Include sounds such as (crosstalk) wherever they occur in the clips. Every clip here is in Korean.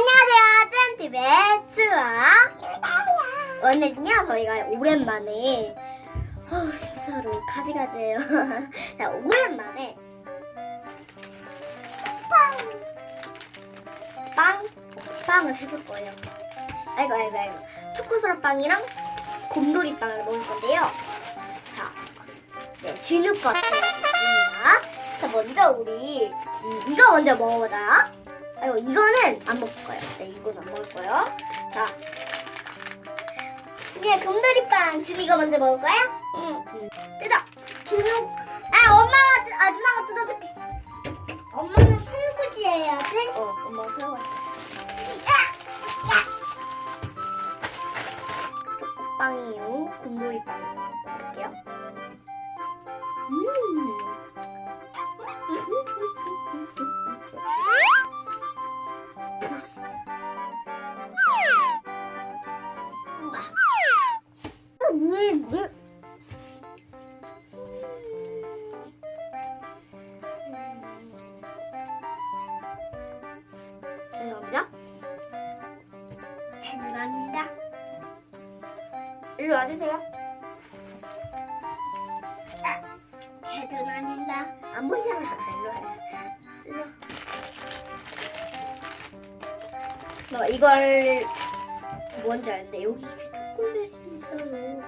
안녕하세요. 짠TV의 수아. 오늘은요, 저희가 오랜만에, 어 진짜로 가지가지예요. (laughs) 자, 오랜만에, 빵! 빵? 빵을 해볼 거예요. 아이고, 아이고, 아이고. 초코소라 빵이랑 곰돌이 빵을 먹을 건데요. 자, 네, 진우 것 있습니다. 자, 먼저 우리, 음, 이거 먼저 먹어보자. 아이고 이거는 안 먹을 거예요. 네, 이건 안 먹을 거예요. 자, 준이야 곰돌이빵. 준이 이거 먼저 먹을 거야? 응. 뜯어. 준우. 아 엄마가 뜯- 아 누나가 뜯어줄게. 엄마는 설거지 해야지. 어, 엄마가 설거지. 초코빵이요. 곰돌이 빵 먹을게요. 음. 죄송합니다. 일로 와주세요. 아, 죄송합니다. 안 보이잖아. 일로 와요. 일로. 너 이걸 뭔지 아는데 여기 초콜릿이 있어요.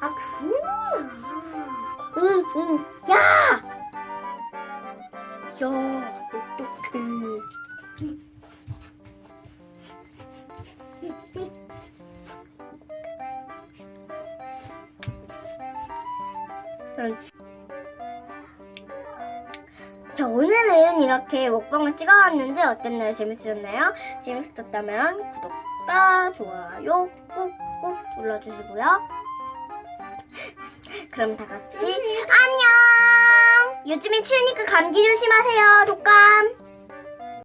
아 그거야. 응, 응. 야! 야. 그렇지. 자, 오늘은 이렇게 먹방을 찍어왔는데 어땠나요? 재밌으셨나요? 재밌었다면 구독과 좋아요 꾹꾹 눌러주시고요. 그럼 다 같이 안녕! 요즘에 추우니까 감기 조심하세요. 독감.